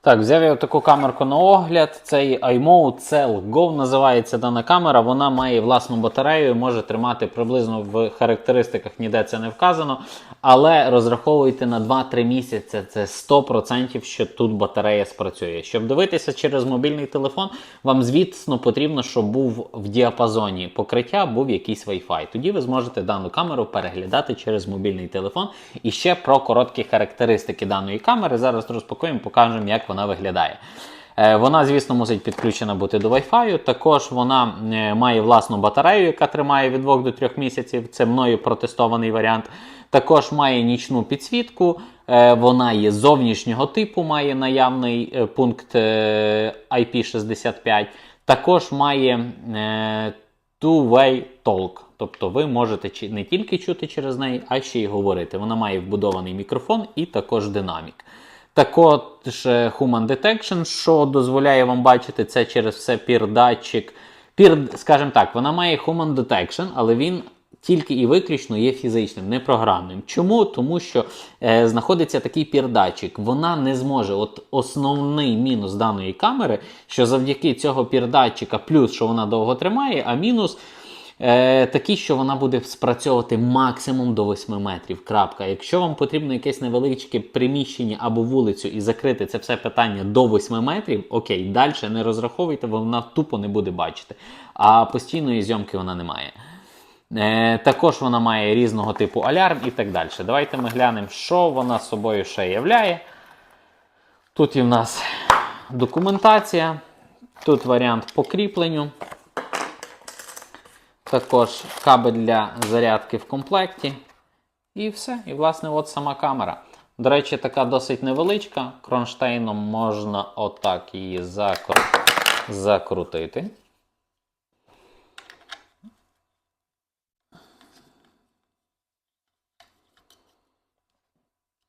Так, взяв я таку камерку на огляд. Цей iMode Cell Go називається дана камера. Вона має власну батарею, може тримати приблизно в характеристиках, ніде це не вказано. Але розраховуйте на 2-3 місяці. Це 100% що тут батарея спрацює. Щоб дивитися через мобільний телефон, вам звісно потрібно, щоб був в діапазоні покриття, був якийсь Wi-Fi. Тоді ви зможете дану камеру переглядати через мобільний телефон. І ще про короткі характеристики даної камери. Зараз розпакуємо, покажемо, як вона виглядає. Е, Вона, звісно, мусить підключена бути до Wi-Fi. Також вона е, має власну батарею, яка тримає від 2 до 3 місяців. Це мною протестований варіант. Також має нічну підсвітку. Е, Вона є зовнішнього типу, має наявний пункт е, IP65. Також має two-way talk. Тобто ви можете не тільки чути через неї, а ще й говорити. Вона має вбудований мікрофон і також динамік. Також Human Detection, що дозволяє вам бачити це через все пір-датчик. Пір, скажімо так, вона має Human Detection, але він тільки і виключно є фізичним, не програмним. Чому? Тому що е, знаходиться такий пірдатчик. Вона не зможе. От основний мінус даної камери, що завдяки цього пірдатчика, плюс що вона довго тримає, а мінус. Е, такий, що вона буде спрацьовувати максимум до 8 метрів. Крапка. Якщо вам потрібно якесь невеличке приміщення або вулицю і закрити це все питання до 8 метрів, окей, далі не розраховуйте, вона тупо не буде бачити. А постійної зйомки вона не має. Е, також вона має різного типу алярм і так далі. Давайте ми глянемо, що вона собою ще являє. Тут і в нас документація, тут варіант по кріпленню. Також кабель для зарядки в комплекті. І все. І, власне, от сама камера. До речі, така досить невеличка. Кронштейном можна отак її закру- закрутити.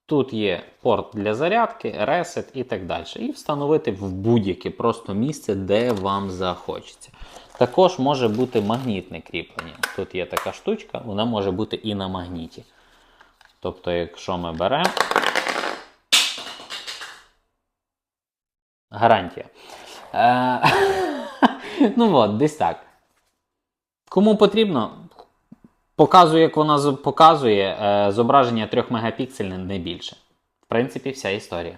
Тут є порт для зарядки, ресет і так далі. І встановити в будь-яке просто місце, де вам захочеться. Також може бути магнітне кріплення. Тут є така штучка, вона може бути і на магніті. Тобто, якщо ми беремо. Гарантія. Е, ну от, десь так. Кому потрібно, показую, як вона показує е, зображення 3 мегапіксельне не більше. В принципі, вся історія.